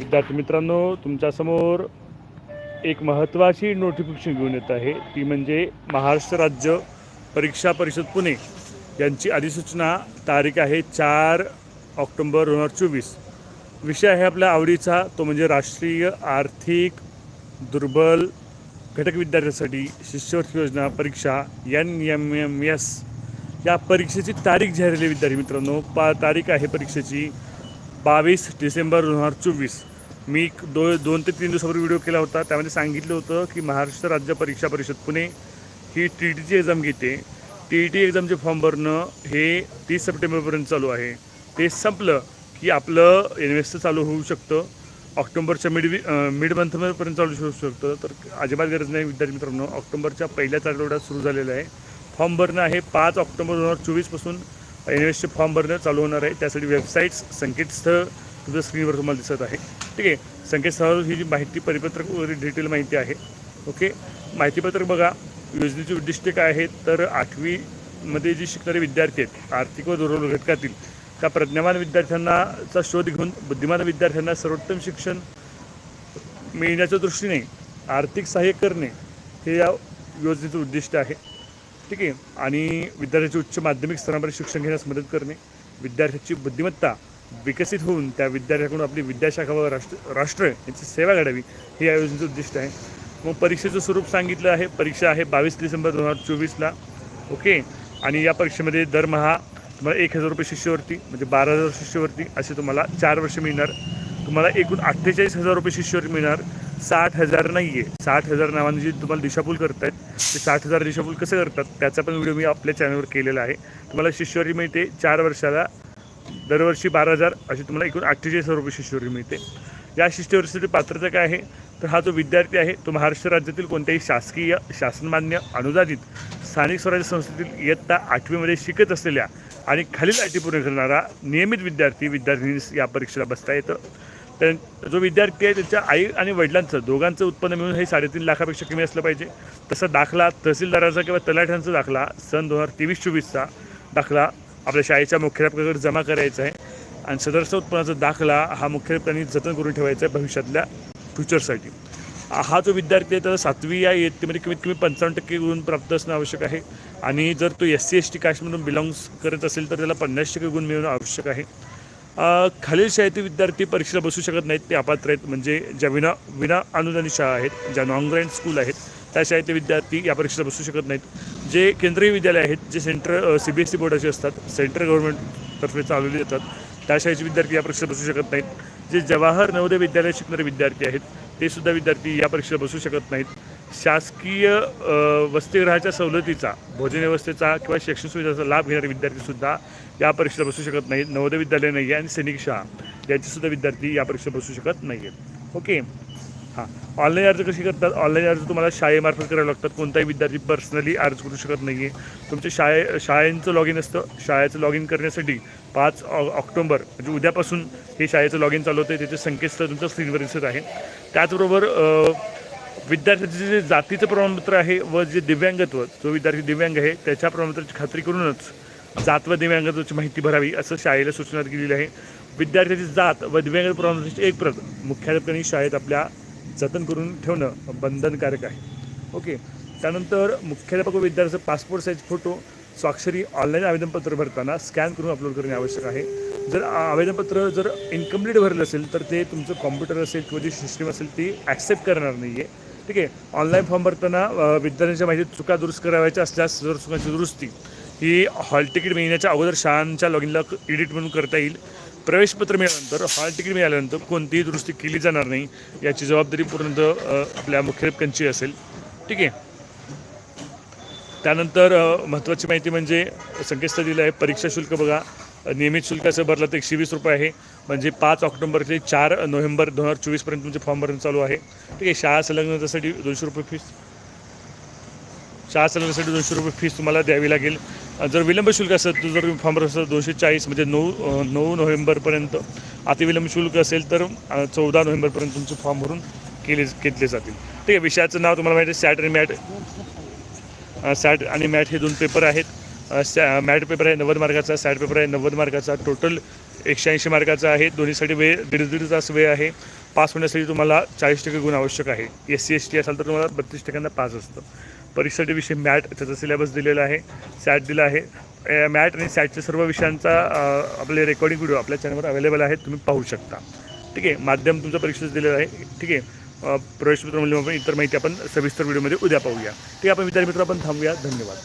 विद्यार्थी मित्रांनो तुमच्यासमोर एक महत्त्वाची नोटिफिकेशन घेऊन येत आहे. ती म्हणजे महाराष्ट्र राज्य परीक्षा परिषद पुणे यांची अधिसूचना तारीख आहे चार ऑक्टोंबर दोन हजार चोवीस. विषय आहे आपल्या आवडीचा तो म्हणजे राष्ट्रीय आर्थिक दुर्बल घटक विद्यार्थ्यांसाठी शिष्यवृत्ती योजना परीक्षा एन एम एम एस. या परीक्षेची तारीख जाहीर झाली विद्यार्थी मित्रांनो. पा तारीख आहे परीक्षेची बावीस डिसेंबर दोन हजार चोवीस. मी एक दो दोन ते तीन दिवसापूर्वी व्हिडिओ केला होता. त्यामध्ये सांगितलं होतं की महाराष्ट्र राज्य परीक्षा परिषद पुणे ही टी ई टीची एक्झाम घेते. टी ई टी एक्झामचे फॉर्म भरणं हे तीस सप्टेंबरपर्यंत चालू आहे. ते संपलं की आपलं इन्व्हेस्ट चालू होऊ शकतं. ऑक्टोबरच्या मिड मिड मंथपर्यंत चालू होऊ शकतं. तर अजिबात गरज नाही विद्यार्थी मित्रांनो. ऑक्टोबरच्या पहिल्याच आठवड्यात सुरू झालेलं आहे. फॉर्म भरणं आहे पाच ऑक्टोबर दोन हजार चोवीसपासून एन एसचे फॉर्म भरणं चालू होणार आहे. त्यासाठी वेबसाईट्स संकेतस्थळ तुमच्या स्क्रीनवर तुम्हाला दिसत आहे. ठीक आहे. संकेतस्थळावर ही जी माहिती परिपत्रक वगैरे डिटेल माहिती आहे ओके माहितीपत्रक बघा. योजनेची उद्दिष्टे काय आहेत? तर आठवीमध्ये जी शिकणारे विद्यार्थी आहेत आर्थिक व दुर्बल घटकातील त्या प्रज्ञावान विद्यार्थ्यांनाचा शोध घेऊन बुद्धिमान विद्यार्थ्यांना सर्वोत्तम शिक्षण मिळण्याच्या दृष्टीने आर्थिक सहाय्य करणे हे या योजनेचं उद्दिष्ट आहे. ठीक आहे. आणि विद्यार्थ्याचे उच्च माध्यमिक स्तरावर शिक्षण घेण्यास मदत करणे विद्यार्थ्याची बुद्धिमत्ता विकसित होऊन त्या विद्यार्थ्याकडून आपली विद्याशाखा व राष्ट्र राष्ट्र यांची सेवा घडावी हे या योजनेचं उद्दिष्ट आहे. मग परीक्षेचं स्वरूप सांगितलं आहे. परीक्षा आहे बावीस डिसेंबर दोन हजार चोवीसला. ओके? आणि या परीक्षेमध्ये दरमहा तुम्हाला एक हजार रुपये शिष्यवृत्ती म्हणजे बारा हजार शिष्यवृत्ती असे तुम्हाला चार वर्ष मिळणार. तुम्हाला एकूण अठ्ठेचाळीस हजार रुपये शिष्यवृत्ती मिळणार. साठ हजार नाही आहे साठ हजार नावाने जे तुम्हाला दिशाभूल करतायत ते साठ हजार दिशाभूल कसं करतात त्याचा पण व्हिडिओ मी आपल्या चॅनलवर केलेला आहे. तुम्हाला शिष्यवृत्ती मिळते चार वर्षाला. दरवर्षी बारा हजार अशी तुम्हाला एकूण अठ्ठेचाळीस हजार रुपये शिष्यवृत्ती मिळते. या शिष्यवृत्तीसाठी पात्रता काय आहे? तर हा जो विद्यार्थी आहे तो महाराष्ट्र राज्यातील कोणत्याही शासकीय शासनमान्य अनुदानित स्थानिक स्वराज्य संस्थेतील इयत्ता आठवीमध्ये शिकत असलेल्या आणि खालील अटी पूर्ण करणारा नियमित विद्यार्थी विद्यार्थिनी या परीक्षेला बसता येतं. त्या जो विद्यार्थी आहे त्याच्या आई आणि वडिलांचं दोघांचं उत्पन्न मिळून हे साडेतीन लाखापेक्षा कमी असलं पाहिजे. तसा दाखला तहसीलदाराचा किंवा तलाठ्यांचा दाखला सन दोन हजार तेवीस चोवीसचा दाखला आपल्या शाळेच्या मुख्याध्यापकाकडे जमा करायचा आहे. आणि सदरचा उत्पन्नाचा दाखला हा मुख्याध्यापकांनी जतन करून ठेवायचा आहे भविष्यातल्या फ्युचरसाठी हा जो विद्यार्थी आहे त्याला सातवी या इयत्तेमध्ये कमीत कमी पंचावन्न टक्के गुण प्राप्त असणं आवश्यक आहे. आणि जर तो एस सी एस टी कास्टमधून बिलॉंग्स करत असेल तर त्याला पन्नास टक्के गुण मिळणं आवश्यक आहे. खालील शाळेतील विद्यार्थी परीक्षेला बसू शकत नाहीत ते अपात्र आहेत. म्हणजे ज्या विना विना अनुदानित शाळा आहेत ज्या नॉन ग्रँड स्कूल आहेत त्या शाळेतले विद्यार्थी या परीक्षेला बसू शकत नाहीत. जे केंद्रीय विद्यालय आहेत जे center C B S C बोर्डाचे असतात सेंट्रल गव्हर्नमेंटतर्फे चालवले जातात त्या शाळेचे विद्यार्थी या परीक्षेला बसू शकत नाहीत जे जवाहर नवोदय विद्यालयात शिकणारे विद्यार्थी आहेत ते सुद्धा विद्यार्थी या परीक्षेला बसू शकत नाहीत. शासकीय वसतिगृहाच्या सवलतीचा भोजन व्यवस्थेचा किंवा शैक्षणिक सुविधाचा लाभ घेणारे विद्यार्थीसुद्धा या परीक्षेला बसू शकत नाहीत. नवोदय विद्यालय नाही आहे आणि सैनिक शाळा यांचेसुद्धा विद्यार्थी या परीक्षेला बसू शकत नाही आहेत ओके. हां. ऑनलाईन अर्ज कशी करतात? ऑनलाईन अर्ज तुम्हाला शाळेमार्फत करावे लागतात. कोणताही विद्यार्थी पर्सनली अर्ज करू शकत नाही आहे तुमच्या शाळे शाळेंचं लॉग इन असतं. शाळेचं लॉग इन करण्यासाठी पाच ऑ ऑक्टोंबर म्हणजे उद्यापासून हे शाळेचं लॉग इन चालू होतं त्याचे संकेतस्थळ तुमच्या स्क्रीनवर दिसत आहे. त्याचबरोबर विद्यार्थ्याचे जे जातीचं प्रमाणपत्र आहे व जे दिव्यांगत्व जो विद्यार्थी दिव्यांग आहे त्याच्या प्रमाणपत्राची खात्री करूनच जात व दिव्यांगत्वाची माहिती भरावी असं शाळेला सूचना केलेली आहे. विद्यार्थ्याची जात व दिव्यांग प्रमाणपत्राची एक प्रत मुख्याध्यापकांनी शाळेत आपल्या जतन करून ठेवणं बंधनकारक आहे. ओके. त्यानंतर मुख्याध्यापक व विद्यार्थ्याचा पासपोर्ट साईज फोटो स्वाक्षरी ऑनलाईन आवेदनपत्र भरताना स्कॅन करून अपलोड करणे आवश्यक आहे. जर आवेदनपत्र जर इनकम्प्लीट भरलं असेल तर ते तुमचं कॉम्प्युटर असेल किंवा जी सिस्टीम असेल ती ॲक्सेप्ट करणार नाही आहे ठीक आहे? ऑनलाईन फॉर्म भरताना विद्यार्थ्यांच्या माहिती चुका दुरुस्त करावयाच्या असल्यास जर चुकांची दुरुस्ती ही हॉल तिकीट मिळण्याच्या अगोदर शाळांच्या लॉगिनला एडिट म्हणून करता येईल. प्रवेशपत्र मिळाल्यानंतर हॉल तिकीट मिळाल्यानंतर कोणतीही दुरुस्ती केली जाणार नाही याची जबाबदारी पूर्णतः आपल्या मुख्याध्यापकांची असेल. ठीक आहे? त्यानंतर महत्त्वाची माहिती म्हणजे संकेतस्थळ दिलं आहे. परीक्षा शुल्क बघा. नियमित शुल्काचं भरलं तर एकशे वीस रुपये आहे. म्हणजे पाच ऑक्टोबर ते चार नोव्हेंबर दोन हजार चोवीसपर्यंत तुमचे फॉर्म भरणं चालू आहे. ठीक आहे? शाळा संलग्नतासाठी दोनशे रुपये फीस शाळा संलग्नासाठी दोनशे रुपये फीस तुम्हाला द्यावी लागेल. जर विलंब शुल्क असेल तर जर फॉर्म भरत असेल दोनशे चाळीस म्हणजे नऊ नऊ नोव्हेंबरपर्यंत अतिविलंब शुल्क असेल तर चौदा नोव्हेंबरपर्यंत तुमचे फॉर्म भरून केले घेतले जातील. ठीक आहे विषयाचं नाव तुम्हाला माहिती आहे सॅट आणि मॅट. सॅट आणि मॅट हे दोन पेपर आहेत. सॅ मॅट पेपर आहे नव्वद मार्काचा सॅट पेपर आहे नव्वद मार्काचा. टोटल एकशे ऐंशी मार्काचा आहे. दोन्हीसाठी वेळ दीड दीड तास वेळ आहे. पास होण्यासाठी तुम्हाला चाळीस टक्के गुण आवश्यक आहे. एस सी एस टी असाल तर तुम्हाला बत्तीस टक्क्यांना पास असतं. परीक्षेसाठी विषय मॅट त्याचा सिलेबस दिलेला आहे सॅट दिला आहे. मॅट आणि सॅटच्या सर्व विषयांचा आपले रेकॉर्डिंग व्हिडिओ आपल्या चॅनलवर अवेलेबल आहेत तुम्ही पाहू शकता. ठीक आहे माध्यम तुमचं परीक्षेचं दिलेलं आहे. ठीक आहे प्रवेशपत्र मूल्यमापन इतर माहिती आपण सविस्तर व्हिडिओमध्ये उद्या पाहूया. ठीक आहे आपण विद्यार्थी मित्र आपण थांबूया. धन्यवाद.